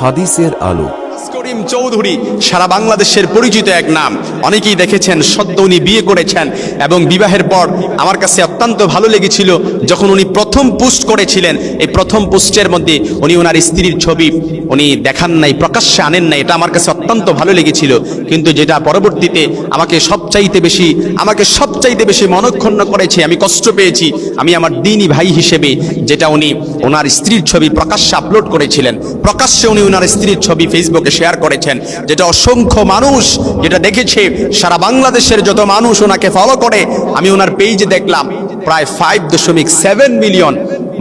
হাদিসের আলো। করিম চৌধুরী, সারা বাংলাদেশের পরিচিত এক নাম। অনেকেই দেখেছেন, সদ্য উনি বিয়ে করেছেন এবং বিবাহের পর আমার কাছে অত্যন্ত ভালো লেগেছিল যখন উনি প্রথম পোস্ট করেছিলেন। এই প্রথম পোস্টের মধ্যে উনি ওনার স্ত্রীর ছবি উনি দেখান নাই, প্রকাশ্যে আনেন নাই, এটা আমার কাছে অত্যন্ত ভালো লেগেছিল। কিন্তু যেটা পরবর্তীতে আমাকে সবচাইতে বেশি, আমাকে সবচাইতে বেশি মনক্ষুণ্ণ করেছে, আমি কষ্ট পেয়েছি, আমি আমার দিনই ভাই হিসেবে যেটা উনি ওনার স্ত্রীর ছবি প্রকাশ্যে আপলোড করেছিলেন। প্রকাশ্যে উনি ওনার স্ত্রীর ছবি ফেসবুকে শেয়ার করেছেন। যেটা অসংখ্য মানুষ, যেটা দেখেছে, সারা বাংলাদেশের যত মানুষ ওনাকে ফলো করে, আমি ওনার পেজে দেখলাম, প্রায় ফাইভ দশমিক সেভেন মিলিয়ন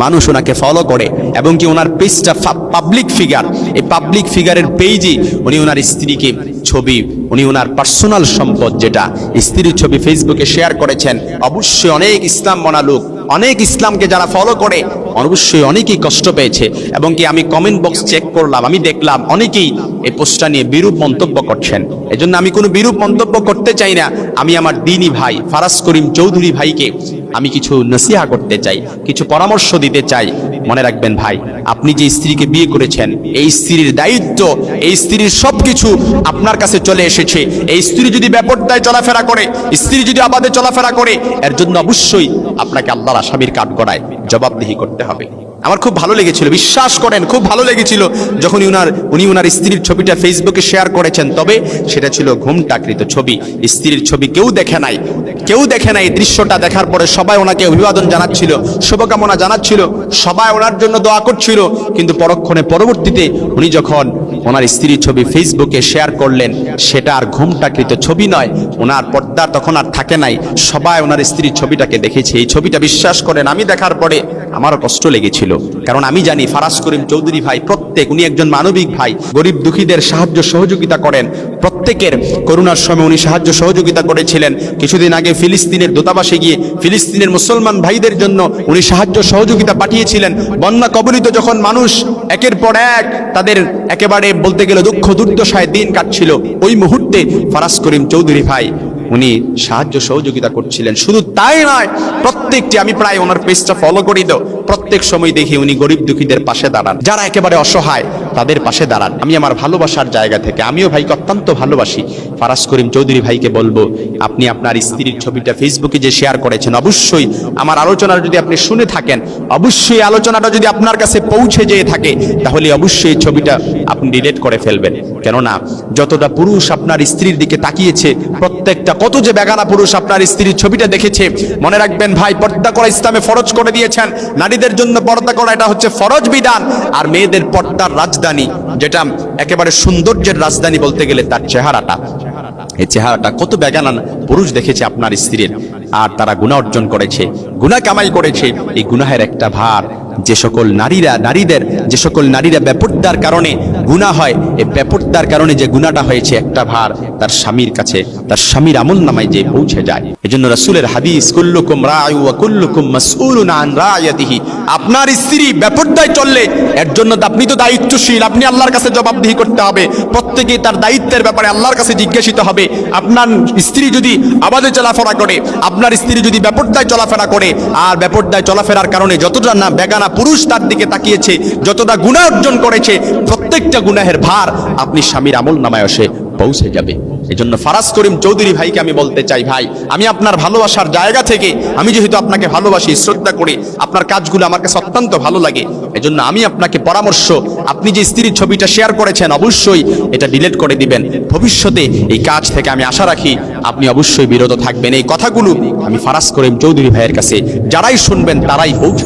মানুষ ওনাকে ফলো করে, এবং কি ওনার পেজটা পাবলিক ফিগার এই পাবলিক ফিগারের পেজে উনি ওনার স্ত্রীকে ছবি, উনি ওনার পার্সোনাল সম্পদ যেটা, স্ত্রীর ছবি ফেসবুকে শেয়ার করেছেন। অবশ্যই অনেক ইসলাম মনা লোক অনেক ইসলামকে যারা ফলো করে অবশ্যই অনেকেই কষ্ট পেয়েছে এবং কি আমি কমেন্ট বক্স চেক করলাম, আমি দেখলাম অনেকেই এই পোস্টটা নিয়ে বিরূপ মন্তব্য করছেন। এজন্য আমি কোনো বিরূপ মন্তব্য করতে চাই না। আমি আমার দিনই ভাই ফারাজ করিম চৌধুরী ভাইকে আমি কিছু নসিহা করতে চাই, কিছু পরামর্শ দিতে চাই। মনে রাখবেন ভাই, আপনি যে স্ত্রীকে বিয়ে করেছেন, এই স্ত্রীর দায়িত্ব, এই স্ত্রীর সবকিছু আপনার কাছে চলে এসেছে। এই স্ত্রী যদি ব্যাপারটায় চলাফেরা করে, স্ত্রী যদি আবাদে চলাফেরা করে, এর জন্য অবশ্যই আপনাকে আল্লাহর আসামির কাঠ গড়ায় জবাবদিহি করতে হবে। আমার খুব ভালো লেগেছিল, বিশ্বাস করেন, খুব ভালো লেগেছিল যখন উনার উনি উনার স্ত্রীর ছবিটা ফেসবুকে শেয়ার করেছেন। তবে সেটা ছিল ঘুমটাকৃত ছবি, স্ত্রীর ছবি কেউ দেখে নাই। কেউ দেখে নাই দৃশ্যটা দেখার পরে সবাই ওনাকে অভিবাদন জানাচ্ছিল, শুভকামনা জানাচ্ছিল, সবাই ওনার জন্য দোয়া করছিল। কিন্তু পরক্ষণে, পরবর্তীতে উনি যখন ওনার স্ত্রীর ছবি ফেসবুকে শেয়ার করলেন। সেটা আর ঘুমটাকৃত ছবি নয়। ওনার পর্দা তখন আর থাকে নাই। সবাই ওনার স্ত্রীর ছবিটাকে দেখেছে। এই ছবিটা বিশ্বাস করেন, আমি দেখার পরে আমারও কষ্ট লেগেছিল। কারণ আমি জানি, ফারাজ করিম চৌধুরী ভাই প্রত্যেক, উনি একজন মানবিক ভাই, গরিব দুঃখীদের সাহায্য সহযোগিতা করেন। প্রত্যেকের করোনার সময় উনি সাহায্য সহযোগিতা করেছিলেন। কিছুদিন আগে ফিলিস্তিনের দূতাবাসে গিয়ে ফিলিস্তিনের মুসলমান ভাইদের জন্য উনি সাহায্য সহযোগিতা পাঠিয়েছিলেন। বন্যা কবলিত যখন মানুষ একের পর এক তাদের একেবারে বলতে গেলে দুঃখ দুর্দশায় দিন কাটছিল। ওই মুহূর্তে ফারাজ করিম চৌধুরী ভাই, উনি সাহায্য সহযোগিতা করছিলেন। শুধু তাই নয়, প্রত্যেকটি আমি প্রায় ওনার পেজটা ফলো করি তো। প্রত্যেক সময় দেখি উনি গরিব দুঃখীদের পাশে দাঁড়ান। যারা একেবারে অসহায়, তাদের পাশে দাঁড়ান। আমি আমার ভালোবাসার জায়গা থেকে, আমিও ভাইকে অত্যন্ত ভালোবাসি। ফারাজ করিম চৌধুরী ভাইকে বলব, আপনি আপনার স্ত্রীর ছবিটা ফেসবুকে যে শেয়ার করেছেন, অবশ্যই আমার আলোচনা যদি আপনি শুনে থাকেন, অবশ্যই আলোচনাটা যদি আপনার কাছে পৌঁছে যেয়ে থাকে, তাহলে অবশ্যই ছবিটা আপনি ডিলেট করে ফেলবেন। কেননা, যতটা পুরুষ আপনার স্ত্রীর দিকে তাকিয়েছে, প্রত্যেকটা কত যে বেগানা পুরুষ আপনার স্ত্রীর ছবিটা দেখেছে, মনে রাখবেন ভাই, পর্দা করা ইসলামে ফরজ করে দিয়েছেন নারীদের জন্য পর্দা করা, এটা হচ্ছে ফরজ বিধান। আর মেয়েদের পর্দার রাজধানী, যেটা একেবারে সৌন্দর্যের রাজধানী বলতে গেলে তার চেহারাটা। এই চেহারাটা কত বেগানান পুরুষ দেখেছে আপনার স্ত্রীর। আর তারা গুণা অর্জন করেছে গুণা কামাই করেছে। এই গুনাহের একটা ভার যে সকল নারীরা, নারীদের যে সকল নারীরা ব্যাপরদার কারণে গুণা হয় এই ব্যাপরদার কারণে যে গুণাটা হয়েছে, একটা ভার তার স্বামীর কাছে, তার স্বামীর আমল নামায় যে পৌঁছে যায়। এজন্য রাসূলের হাদিস, কুল্লুকুম রায়ু কুল্লুকুম মাসউলুন আন রায়াতিহি। আপনার স্ত্রী ব্যাপরদায় চললে, এর জন্য আপনি তো দায়িত্বশীল, আপনি আল্লাহর কাছে জবাবদিহি করতে হবে। প্রত্যেকে তার দায়িত্বের ব্যাপারে আল্লাহর কাছে জিজ্ঞাসিত হবে। আপনার স্ত্রী যদি আবাদে চলাফেরা করে, আপনার স্ত্রী যদি ব্যাপরদায় চলাফেরা করে, আর ব্যাপরদায় চলাফেরার কারণে যতটা না বেগানা পুরুষ তার দিকে তাকিয়েছে যতটা গুণা অর্জন করেছে, প্রত্যেকটা গুনাহের ভার আপনি স্বামীর আমল নামায় এসে পৌঁছে যাবে। এজন্য ফারাজ করিম চৌধুরী ভাইকে আমি বলতে চাই, ভাই, আমি আপনার ভালোবাসার জায়গা থেকে আমি যেহেতু আপনাকে ভালোবাসি, শ্রদ্ধা করি, আপনার কাজগুলো আমার কাছে অত্যন্ত ভালো লাগে, এজন্য আমি আপনাকে পরামর্শ, আপনি যে স্ত্রীর ছবিটা শেয়ার করেছেন, অবশ্যই এটা ডিলিট করে দিবেন। ভবিষ্যতে এই কাজ থেকে আমি আশা রাখি আপনি অবশ্যই বিরত থাকবেন। এই কথাগুলো আমি ফারাজ করিম চৌধুরী ভাইয়ের কাছে, যারাই শুনবেন তারাই পৌঁছে